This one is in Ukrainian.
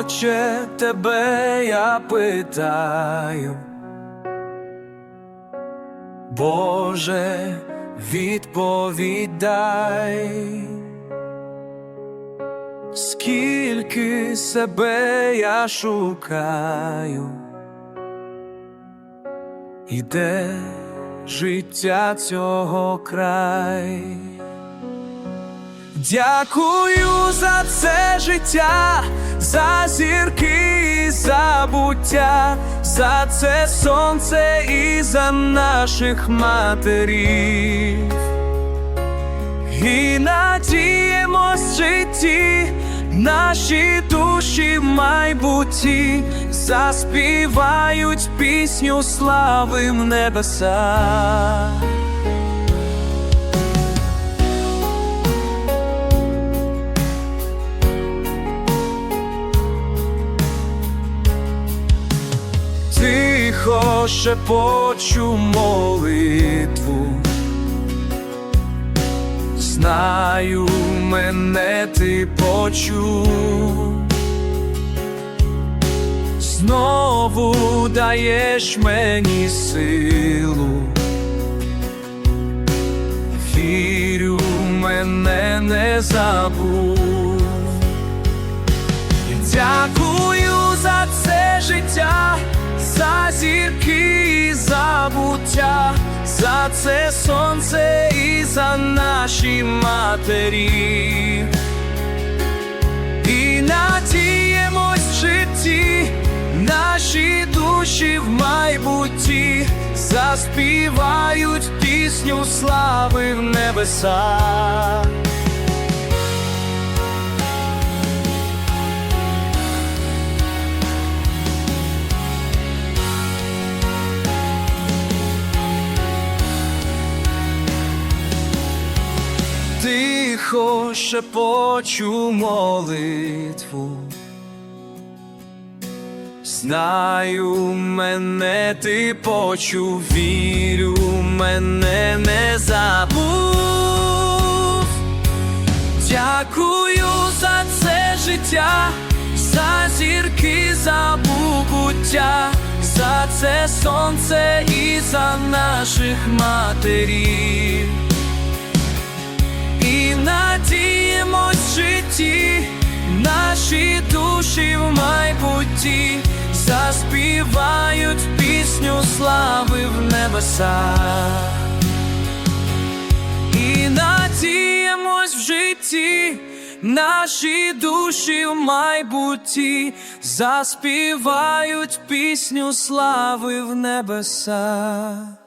Отче, тебе я питаю. Боже, відповідай, скільки себе я шукаю, і де життя цього край. Дякую за це життя, за зірки і забуття, за це сонце і за наших матерів. І надіємось житті, наші душі в майбутті заспівають пісню слави в небесах. Тихо шепочу молитву, знаю, мене ти почув, знову даєш мені силу, вірю, мене не забув. Дякую за це життя, за забуття, за це сонце і за наші матері. І надіємось в житті, наші душі в майбутті заспівають пісню слави в небесах. Тихо шепочу молитву, знаю, мене ти почув, вірю, мене не забув. Дякую за це життя, за зірки, за буття, за це сонце і за наших матерів. Наші душі в майбутті заспівають пісню слави в небесах. І надіємось в житті, наші душі в майбутті заспівають пісню слави в небесах.